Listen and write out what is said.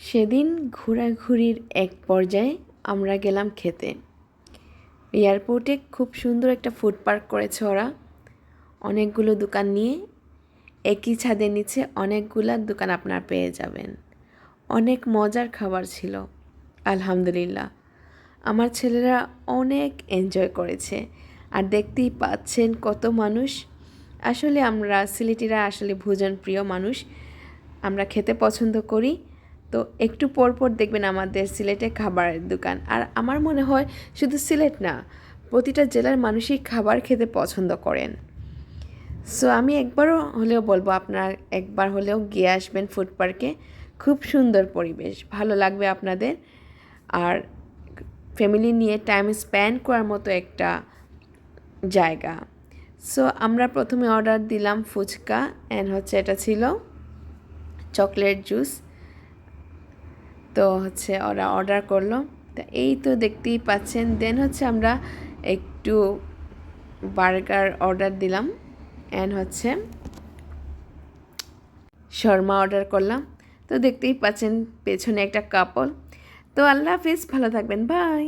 সেদিন ঘোরাঘুরির এক পর্যায়ে আমরা গেলাম খেতে। এয়ারপোর্টে খুব সুন্দর একটা ফুড পার্ক করেছে ওরা। অনেকগুলো দোকান নিয়ে একই ছাদের নিচে অনেকগুলা দোকান আপনারা পেয়ে যাবেন। অনেক মজার খাবার ছিল, আলহামদুলিল্লাহ। আমার ছেলেরা অনেক এনজয় করেছে আর দেখতেই পাচ্ছেন কত মানুষ। আসলে আমরা সিলেটিরা আসলে ভোজন প্রিয় মানুষ। আমরা খেতে পছন্দ করি। তো একটু পর পর দেখবেন আমাদের সিলেটে খাবারের দোকান। আর আমার মনে হয় শুধু সিলেট না, প্রতিটা জেলার মানুষই খাবার খেতে পছন্দ করেন। সো আমি একবারও হলেও বলব, আপনারা একবার হলেও গিয়ে আসবেন ফুড পার্কে খুব সুন্দর পরিবেশ, ভালো লাগবে আপনাদের। আর ফ্যামিলি নিয়ে টাইম স্পেন্ড করার মতো একটা জায়গা। সো আমরা প্রথমে অর্ডার দিলাম ফুচকা অ্যান্ড হচ্ছে এটা ছিল চকলেট জুস তো হচ্ছে ওরা অর্ডার করল। তা এই তো দেখতেই পাচ্ছেন। দেন হচ্ছে আমরা একটু বার্গার অর্ডার দিলাম। অ্যান্ড হচ্ছে শর্মা অর্ডার করলাম। তো দেখতেই পাচ্ছেন পেছনে একটা কাপল তো আল্লাহ হাফিজ, ভালো থাকবেন। বাই